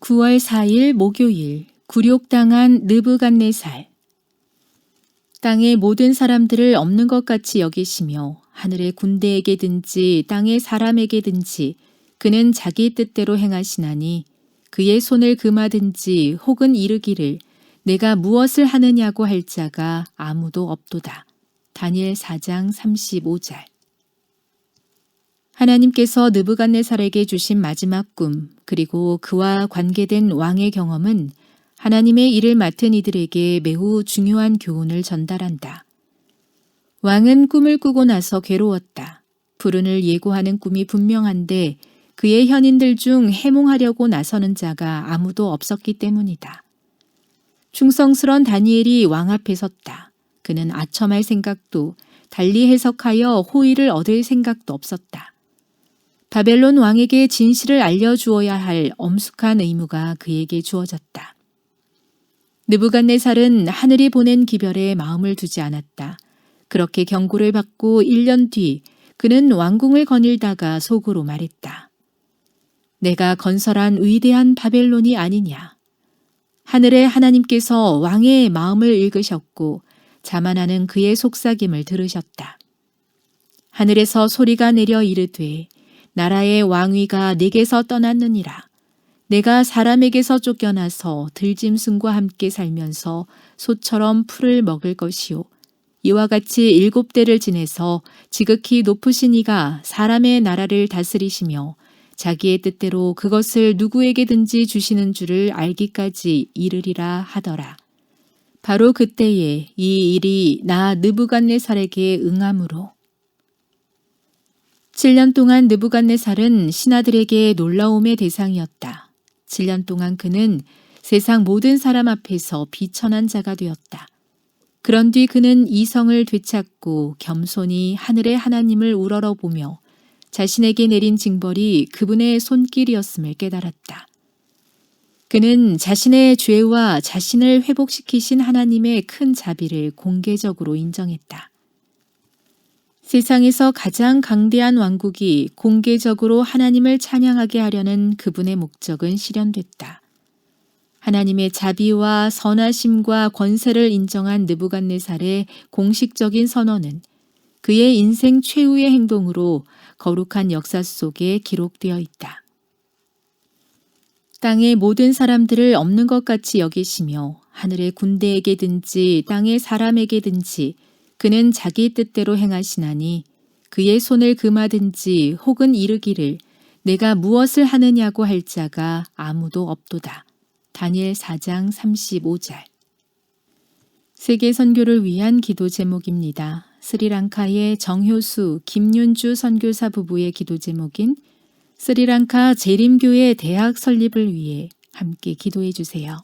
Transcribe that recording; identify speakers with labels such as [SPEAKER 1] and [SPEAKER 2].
[SPEAKER 1] 9월 4일 목요일 굴욕당한 느부갓네살 땅의 모든 사람들을 없는 것 같이 여기시며 하늘의 군대에게든지 땅의 사람에게든지 그는 자기 뜻대로 행하시나니 그의 손을 금하든지 혹은 이르기를 내가 무엇을 하느냐고 할 자가 아무도 없도다. 다니엘 4장 35절 하나님께서 느부갓네살에게 주신 마지막 꿈 그리고 그와 관계된 왕의 경험은 하나님의 일을 맡은 이들에게 매우 중요한 교훈을 전달한다. 왕은 꿈을 꾸고 나서 괴로웠다. 불운을 예고하는 꿈이 분명한데 그의 현인들 중 해몽하려고 나서는 자가 아무도 없었기 때문이다. 충성스런 다니엘이 왕 앞에 섰다. 그는 아첨할 생각도 달리 해석하여 호의를 얻을 생각도 없었다. 바벨론 왕에게 진실을 알려주어야 할 엄숙한 의무가 그에게 주어졌다. 느부갓네살은 하늘이 보낸 기별에 마음을 두지 않았다. 그렇게 경고를 받고 1년 뒤 그는 왕궁을 거닐다가 속으로 말했다. 내가 건설한 위대한 바벨론이 아니냐. 하늘의 하나님께서 왕의 마음을 읽으셨고 자만하는 그의 속삭임을 들으셨다. 하늘에서 소리가 내려 이르되 나라의 왕위가 내게서 떠났느니라. 내가 사람에게서 쫓겨나서 들짐승과 함께 살면서 소처럼 풀을 먹을 것이요. 이와 같이 일곱 대를 지내서 지극히 높으신 이가 사람의 나라를 다스리시며 자기의 뜻대로 그것을 누구에게든지 주시는 줄을 알기까지 이르리라 하더라. 바로 그때에 이 일이 나 느부갓네살에게 응함으로 7년 동안 느부갓네살은 신하들에게 놀라움의 대상이었다. 7년 동안 그는 세상 모든 사람 앞에서 비천한 자가 되었다. 그런 뒤 그는 이성을 되찾고 겸손히 하늘의 하나님을 우러러보며 자신에게 내린 징벌이 그분의 손길이었음을 깨달았다. 그는 자신의 죄와 자신을 회복시키신 하나님의 큰 자비를 공개적으로 인정했다. 세상에서 가장 강대한 왕국이 공개적으로 하나님을 찬양하게 하려는 그분의 목적은 실현됐다. 하나님의 자비와 선하심과 권세를 인정한 느부갓네살의 공식적인 선언은 그의 인생 최후의 행동으로 거룩한 역사 속에 기록되어 있다. 땅의 모든 사람들을 없는 것 같이 여기시며 하늘의 군대에게든지 땅의 사람에게든지 그는 자기 뜻대로 행하시나니 그의 손을 금하든지 혹은 이르기를 내가 무엇을 하느냐고 할 자가 아무도 없도다. 다니엘 4장 35절 세계 선교를 위한 기도 제목입니다. 스리랑카의 정효수, 김윤주 선교사 부부의 기도 제목인 스리랑카 재림교회 대학 설립을 위해 함께 기도해 주세요.